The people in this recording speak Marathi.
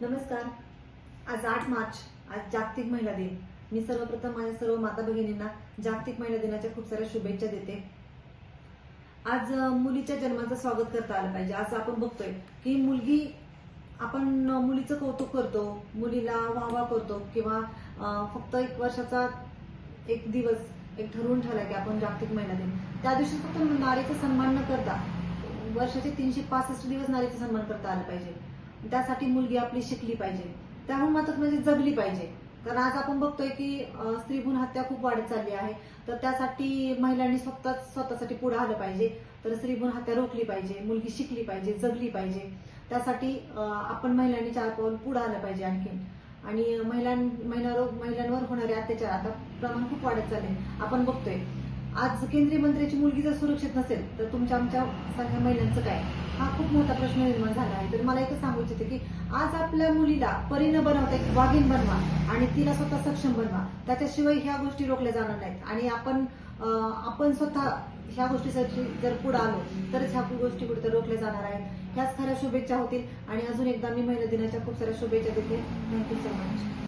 नमस्कार. आज आठ मार्च आज जागतिक महिला दिन. मी सर्वप्रथम माझ्या सर्व माता भगिनींना जागतिक महिला दिनाच्या खूप साऱ्या शुभेच्छा देते. आज मुलीच्या जन्माचं स्वागत करता आलं पाहिजे. आज आपण बघतोय की मुलगी आपण मुलीचं कौतुक करतो मुलीला वाहवा करतो किंवा फक्त एक वर्षाचा एक दिवस एक ठरवून ठेवला की आपण जागतिक महिला दिन. त्या दिवशी फक्त नारीचा सन्मान न करता वर्षाचे तीनशे पासष्ट दिवस नारीचा सन्मान करता आला पाहिजे. त्यासाठी मुलगी आपली शिकली पाहिजे. त्याहून मात्र म्हणजे जगली पाहिजे. कारण आज आपण बघतोय की स्त्री भ्रूण हत्या खूप वाढत चालली आहे. तर त्यासाठी महिलांनी स्वतः स्वतःसाठी पुढे आलं पाहिजे. तर स्त्री भ्रूण हत्या रोखली पाहिजे मुलगी शिकली पाहिजे जगली पाहिजे. त्यासाठी आपण महिलांनी चार पाऊल पुढे आलं पाहिजे आणखीन. आणि महिलां महिलांवर महिलांवर होणारे अत्याचार आता प्रमाण खूप वाढत चालले आपण बघतोय. आज केंद्रीय मंत्र्याची मुलगी जर सुरक्षित नसेल तर तुमच्या आमच्या सारख्या महिलांचं काय? हा खूप मोठा प्रश्न निर्माण झाला आहे. तर मला एकच सांगू इच्छिते की आज आपल्या मुलीला परी न बनवता एक वाघीण बनवा आणि तिला स्वतः सक्षम बनवा. त्याच्याशिवाय ह्या गोष्टी रोखल्या जाणार नाहीत. आणि आपण आपण स्वतः ह्या गोष्टीसाठी जर पुढे आलो तरच ह्या गोष्टी कुठे रोखल्या जाणार आहेत. ह्याच खऱ्या शुभेच्छा होतील. आणि अजून एकदा मी महिला दिनाच्या खूप साऱ्या शुभेच्छा देते. Thank you so much